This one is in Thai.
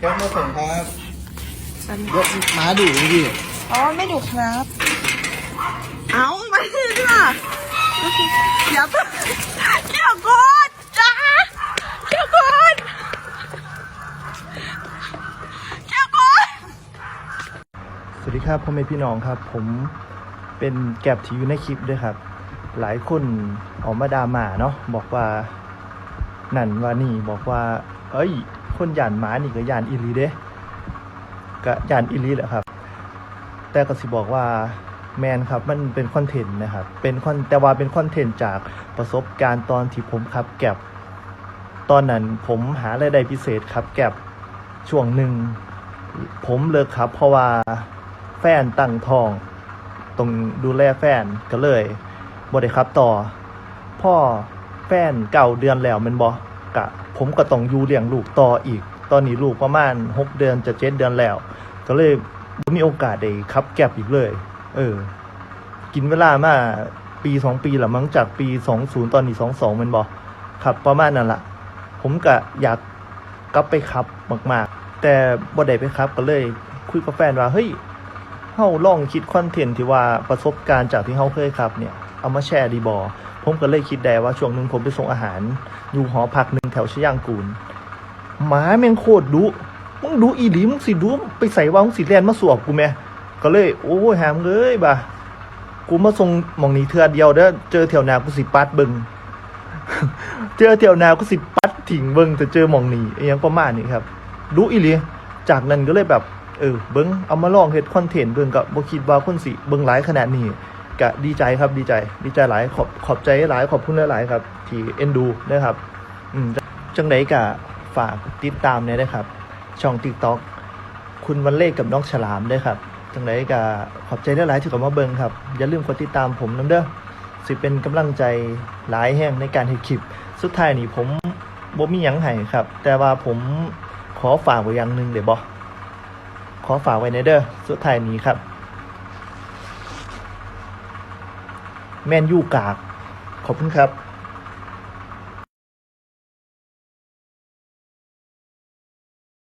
แก้วมาส่งครับฉันยกหมาดุพี่อ๋อไม่ดุครับ เอาไม่ได้ล่ะอย่าเพิ่งอย่ากดจ้าอย่ากดอย่ากดสวัสดีครับพ่อแม่พี่น้องครับ ผมเป็นแกบที่อยู่ในคลิปด้วยครับ หลายคนออกมาดราม่าเนาะบอกว่านั่นว่านี่บอกว่า เอ้ย คนยานหมานี่ก็ยานอีหลีเด้ก็ยานอีหลีแหละครับ แต่ก็สิบอกว่าแมนครับ มันเป็นคอนเทนต์นะครับ เป็นคอนแต่ว่าเป็นคอนเทนต์จากประสบการณ์ตอนที่ผมขับแกบตอนนั้นผมหารายได้พิเศษครับแกบช่วงหนึ่ง ผมเลิกครับ เพราะว่าแฟนตั้งทองต้องดูแลแฟนก็เลยบ่ได้ครับต่อ พ่อแฟนเก่าเดือนแล้วมันบอกกะ ผมก็ต้องอยู่เลี้ยงลูกต่ออีก ตอนนี้ลูกประมาณหกเดือนจะเจ็ดเดือนแล้ว ก็เลยมีโอกาสได้ขับแก็บอีกเลย เออ กินเวลามาปีสองปีหละมั้งจากปีสองศูนย์ตอนนี้สองสองมันบอกขับประมาณนั้นแหละผมก็อยากกลับไปขับมาก ๆ แต่บ่ได้ไปครับก็เลย คุยกับแฟนว่าเฮ้ยเฮาลองคิดคอนเทนต์ที่ว่าประสบการณ์จากที่เฮาเคยขับเนี่ย เอามาแชร์ดีบอ ผมก็เลยคิดได้ว่าช่วงหนึ่งผมไปส่งอาหาร อยู่หอพักหนึ่งแถวชยางกูลหมาแม่งโคตรดุมึงดูอีหลีมึงสิดูไปใส่ว่ามึงสิแลนมาสวบกูแม่ก็เลย โอ้ยหามเลยบ่ากูมาส่งหมองนี้เทือเดียวเด้อเจอแถวนากูสิปัดเบิงเจอแถวนากูสิปัดถิ่งเบิงแต่เจอหมองนี้อหยังประมาณนี้ครับดูอีหลีจากนั้นก็เลยแบบเออเบิ้งเอามาลองเฮ็ดคอนเทนต์เบิงก็บ่คิดว่าคนสิเบิงหลายขนาดนี้ ก็ดีใจครับดีใจดีใจหลายขอบขอบใจหลายขอบคุณหลายๆครับ ที่เอ็นดูนะครับอืมจังไดก็ฝากติดตามเนี่ยนะครับ ช่อง TikTok คุณวันเลขกับน้องฉลามด้วยครับจังไดก็ขอบใจหลายๆที่เข้ามาเบิงครับ อย่าลืมกดติดตามผมนํเด้อสิเป็นกำลังใจหลายแห่งในการเฮ็ดคลิป สุดท้ายนี่ผมบ่มีหยังให้ครับ แต่ว่าผมขอฝากไว้อย่างหนึ่งเดี๋ยวบ่ขอฝากไว้ในเด้อสุดท้ายนี้ครับ แมนยูกาก ขอบคุณครับ